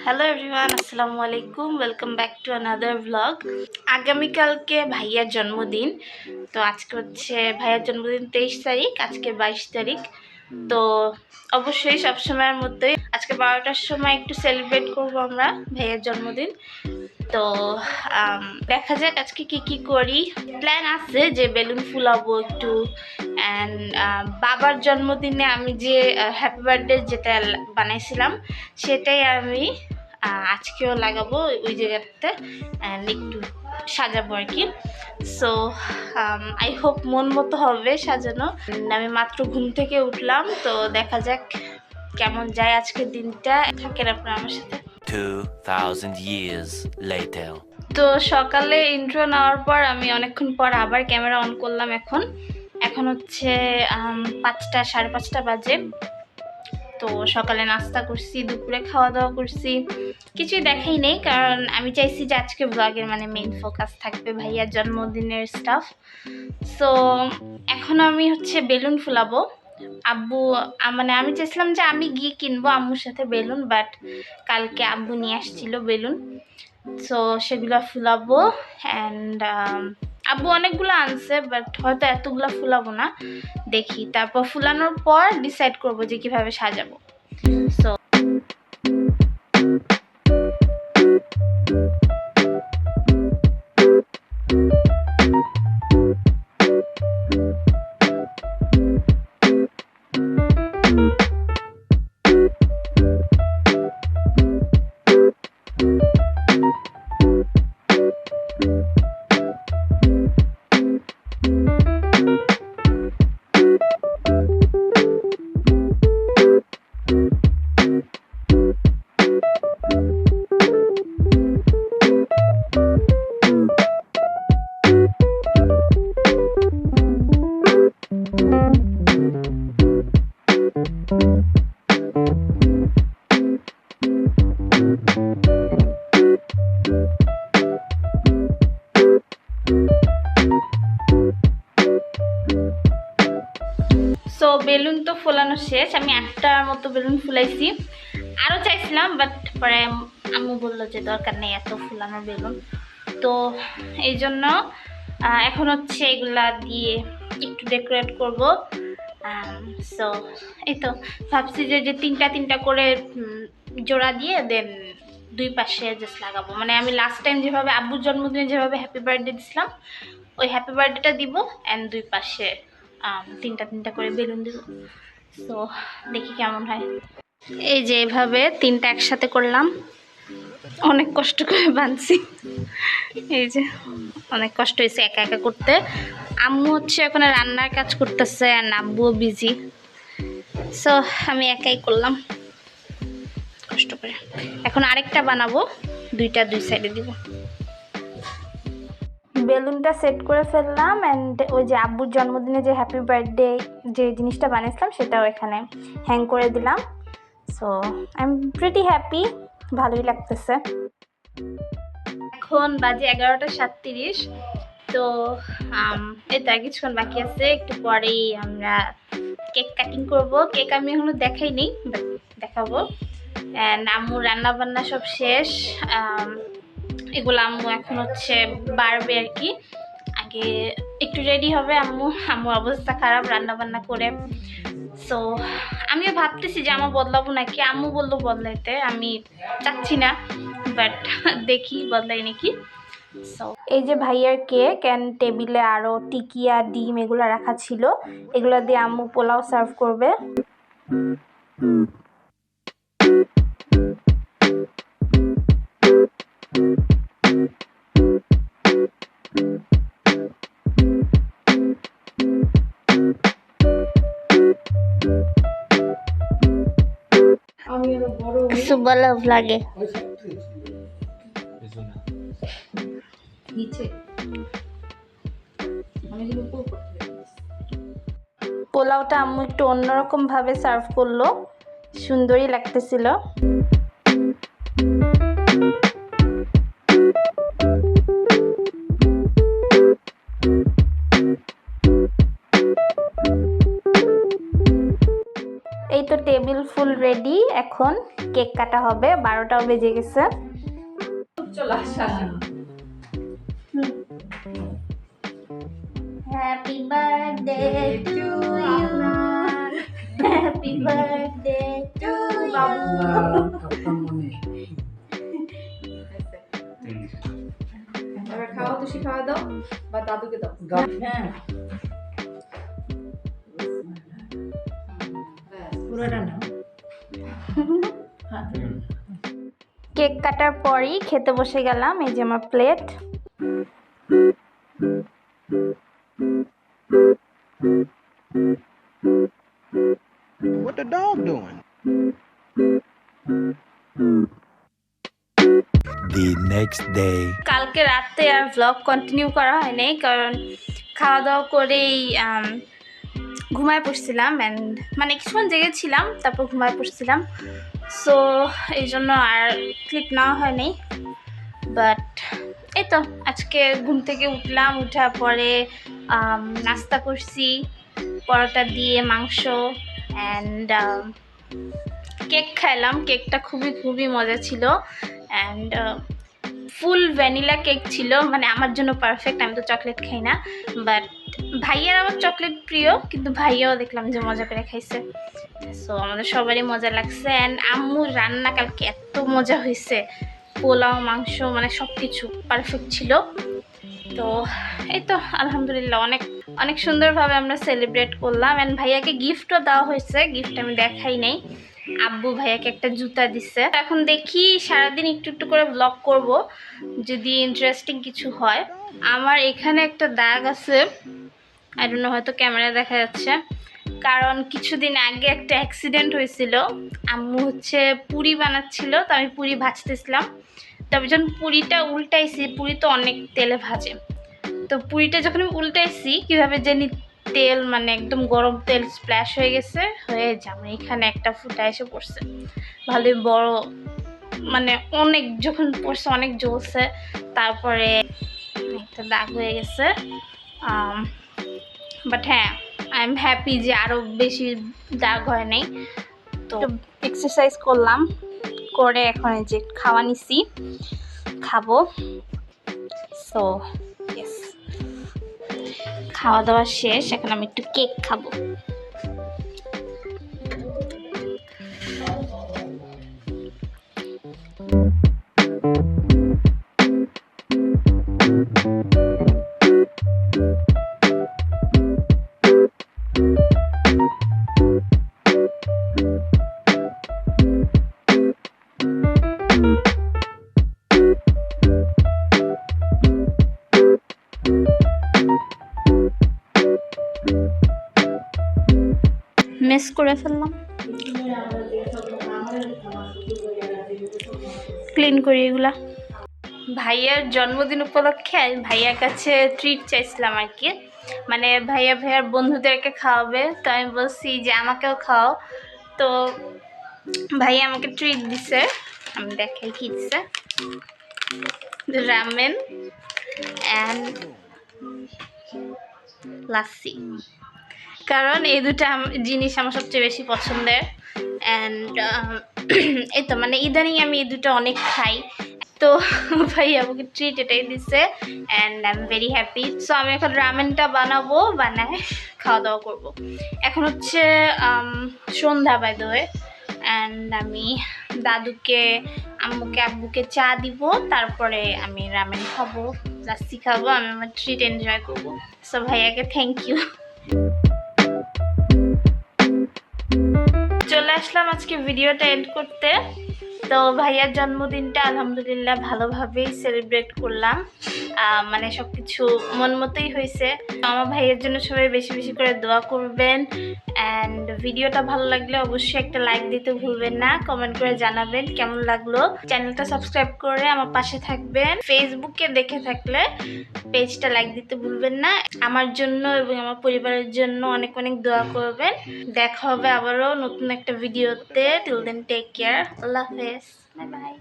Hello everyone আসসালামু আলাইকুম welcome back to another blog আগামীকালকে ভাইয়ার জন্মদিন তো আজকে হচ্ছে ভাইয়ার জন্মদিন তেইশ তারিখ আজকে বাইশ তারিখ তো অবশ্যই সবসময়ের মতোই আজকে বারোটার সময় একটু সেলিব্রেট করব আমরা ভাইয়ার জন্মদিন তো দেখা যাক আজকে কি কি করি প্ল্যান আছে যে বেলুন ফুলাবো একটু অ্যান্ড বাবার জন্মদিনে আমি যে হ্যাপি বার্থডে যেটা বানাইছিলাম সেটাই আমি আজকেও লাগাবো ওই জায়গাটাতে একটু সাজাবো আর কি। সো আই হোপ মন মতো হবে সাজানো। আমি মাত্র ঘুম থেকে উঠলাম তো দেখা যাক কেমন যায় আজকের দিনটা। থাকেন আপনারা আমার সাথে। 2,000 years later. তো সকালে ইন্ট্রো নেওয়ার পর আমি অনেকক্ষণ পর আবার ক্যামেরা অন করলাম এখন। এখন হচ্ছে আম, পাঁচটা সাড়ে পাঁচটা বাজে। তো সকালে নাস্তা করছি দুপুরে খাওয়া দাওয়া করছি। কিছুই দেখাই নেই, কারণ আমি চাইছি যে আজকে ব্লগের মানে মেইন ফোকাস থাকবে ভাইয়ার জন্মদিনের স্টাফ সো এখন আমি হচ্ছে বেলুন ফুলাবো। আব্বু মানে আমি চাইছিলাম যে আমি গিয়ে কিনবো আম্মুর সাথে বেলুন বাট কালকে আব্বু নিয়ে আসছিল বেলুন। সো সেগুলো ফুলাবো অ্যান্ড আব্বু অনেকগুলো আনছে বাট হয়তো এতগুলো ফুলাবো না। দেখি, তারপর ফুলানোর পর ডিসাইড করব যে কীভাবে সাজাবো। সো সো thank you শেষ। আমি আটটার মতো বেলুন ফুলাইছি। আরও চাইছিলাম বাট পরে আম্মু বলল যে দরকার নেই এত ফুলানো বেলুন। তো এই জন্য এখন হচ্ছে এগুলা দিয়ে একটু ডেকোরেট করব। সো এই তো ভাবছি যে যে তিনটা তিনটা করে জোড়া দিয়ে দেন দুই পাশে জাস্ট লাগাবো। মানে আমি লাস্ট টাইম যেভাবে, আব্বুর জন্মদিনে যেভাবে হ্যাপি বার্থডে দিছিলাম, ওই হ্যাপি বার্থডেটা দিব অ্যান্ড দুই পাশে তিনটা তিনটা করে বেলুন দিব। সো দেখি কেমন হয়। এই যে এভাবে তিনটা একসাথে করলাম। অনেক কষ্ট করে বানছি। এই যে অনেক কষ্ট হয়েছে একা একা করতে। আম্মু হচ্ছে এখন রান্নার কাজ করতেছে আর আব্বুও বিজি সো আমি একাই করলাম। কষ্ট করে। এখন আরেকটা বানাবো। দুইটা দুই সাইডে দিব। বেলুনটা সেট করে ফেললাম অ্যান্ড ওই যে আব্বুর জন্মদিনে যে হ্যাপি বার্থডে যে জিনিসটা বানিয়েছিলাম সেটাও এখানে হ্যাং করে দিলাম। So I am pretty happy ভালোই লাগতেছে। এখন বাজে এগারোটা সাতত্রিশ, তো এই তো কিছুক্ষণ বাকি আছে, একটু পরেই আমরা কেক কাটিং করব। কেক আমি এখনও দেখাইনি দেখাবো। অ্যান্ড আম্মু রান্না বান্না সব শেষ এগুলো আম্মু এখন হচ্ছে বাড়বে আর কি। আগে একটু রেডি হবে আম্মু। আম্মুর অবস্থা খারাপ রান্না বান্না করে। সো আমিও ভাবতেছি যে আমার বদলাবো নাকি? আম্মু বলল বদলাইতে, আমি চাচ্ছি না বাট দেখি বদলাই নাকি। এই যে ভাইয়ার কেক অ্যান্ড টেবিলে আরও টিকিয়া, ডিম এগুলো রাখা ছিল। এগুলো দিয়ে আম্মু পোলাও সার্ভ করবে। বলো লাগে। পোলাওটা আম্মু একটু অন্যরকম ভাবে সার্ভ করল। সুন্দরই লাগতেছিল। এই তো টেবিল ফুল রেডি এখন কেক কাটা হবে বারোটাও বেজে গেছে। Happy birthday to you happy birthday to এবার খাওয়া তুষি খাওয়া দাও বা দাদুকে দাও। কেক কাটার পরই খেতে বসে গেলাম এই যে আমার plate What the dog doing? The next day. কালকে রাতে আর ভ্লগ কন্টিনিউ করা হয়নি কারণ খাওয়া দাওয়া করেই ঘুমায় পড়ছিলাম অ্যান্ড মানে কিছুক্ষণ জেগেছিলাম তারপর ঘুমায় পড়ছিলাম সো এই জন্য আর ক্লিপ নেওয়া হয়নি। বাট এই তো আজকে ঘুম থেকে উঠলাম, উঠার পরে নাস্তা করছি, পরোটা দিয়ে মাংস অ্যান্ড কেক খাইলাম। কেকটা খুবই খুবই মজা ছিল অ্যান্ড ফুল ভ্যানিলা কেক ছিল। মানে আমার জন্য পারফেক্ট আমি তো চকলেট খাই না। বাট ভাইয়ার আমার চকলেট প্রিয়, কিন্তু ভাইয়াও দেখলাম যে মজা করে খাইছে। সো আমাদের সবারই মজা লাগছে। অ্যান্ড আম্মুর রান্না কালকে এত মজা হয়েছে পোলাও, মাংস মানে সব কিছু পারফেক্ট ছিল। তো এই তো, আলহামদুলিল্লাহ, অনেক অনেক সুন্দরভাবে আমরা সেলিব্রেট করলাম। অ্যান্ড ভাইয়াকে গিফটও দেওয়া হয়েছে। গিফট আমি দেখাই নাই। আব্বু ভাইয়াকে একটা জুতা দিচ্ছে এখন দেখি সারাদিন একটু একটু করে ব্লগ করব। যদি ইন্টারেস্টিং কিছু হয়। আমার এখানে একটা দাগ আছে। আই ডোন্ট নো হয়তো ক্যামেরা দেখা যাচ্ছে। কারণ কিছুদিন আগে একটা অ্যাক্সিডেন্ট হয়েছিল। আম্মু হচ্ছে পুরি বানাচ্ছিল, তো আমি পুরি ভাজতেছিলাম। তবে যখন পুরিটা উল্টাইছি, পুরি তো অনেক তেলে ভাজে। তো পুরিটা যখন আমি উল্টাইছি, কীভাবে জানি তেল মানে একদম গরম তেল স্প্ল্যাশ হয়ে গেছে, হয়ে যাবে এখানে একটা ফুটা এসে পড়ছে। ভালোই বড় মানে অনেক যখন পড়ছে, অনেক জ্বলছে। তারপরে একটা দাগ হয়ে গেছে। বাট হ্যাঁ আই এম হ্যাপি যে আরও বেশি দাগ হয় নাই। তো এক্সারসাইজ করলাম, করে এখন যে খাওয়া নিছি, খাব। সো খাওয়া দাওয়া শেষ, এখন আমি একটু কেক খাব। করে ফেললাম। ক্লিন করি এগুলা। ভাইয়ার জন্মদিন উপলক্ষে ভাইয়ার কাছে ট্রিট চাইছিলাম আর কি। মানে ভাইয়া ভাইয়ার বন্ধুদেরকে খাওয়াবে। তো আমি বলছি যে, আমাকেও খাও। তো ভাইয়া আমাকে ট্রিট দিছে। আমি দেখাই কি দিছে। রামেন অ্যান্ড লাসি কারণ এই দুটো জিনিস আমার সবচেয়ে বেশি পছন্দের। অ্যান্ড এই তো মানে ইদানিং আমি এই দুটো অনেক খাই। তো ভাই আমাকে ট্রিট এটাই দিচ্ছে and I am very happy so আমি এখন রামেনটা বানাবো, বানায় খাওয়া দাওয়া করব। এখন হচ্ছে সন্ধ্যা বাই দ্য অ্যান্ড আমি দাদুকে, আম্মুকে, আব্বুকে চা দিব, তারপরে আমি রামেন খাব লাস্সি খাব, আমি আমার ট্রিট এনজয় করব। সো ভাইয়াকে থ্যাংক ইউ আসলাম আজকে ভিডিওটা এন্ড করতে। তো ভাইয়ার জন্মদিনটা আলহামদুলিল্লাহ ভালোভাবেই সেলিব্রেট করলাম। মানে সব কিছু মন মতোই হয়েছে। আমার ভাইয়ের জন্য সবাই বেশি বেশি করে দোয়া করবেন। অ্যান্ড ভিডিওটা ভালো লাগলে অবশ্যই একটা লাইক দিতে ভুলবেন না কমেন্ট করে জানাবেন কেমন লাগল। চ্যানেলটা সাবস্ক্রাইব করে আমার পাশে থাকবেন। ফেসবুকে দেখে থাকলে পেজটা লাইক দিতে ভুলবেন না। আমার জন্য এবং আমার পরিবারের জন্য অনেক অনেক দোয়া করবেন। দেখা হবে আবারও নতুন একটা ভিডিওতে। টিল দেন টেক কেয়ার আল্লাহ হাফেজ। Bye bye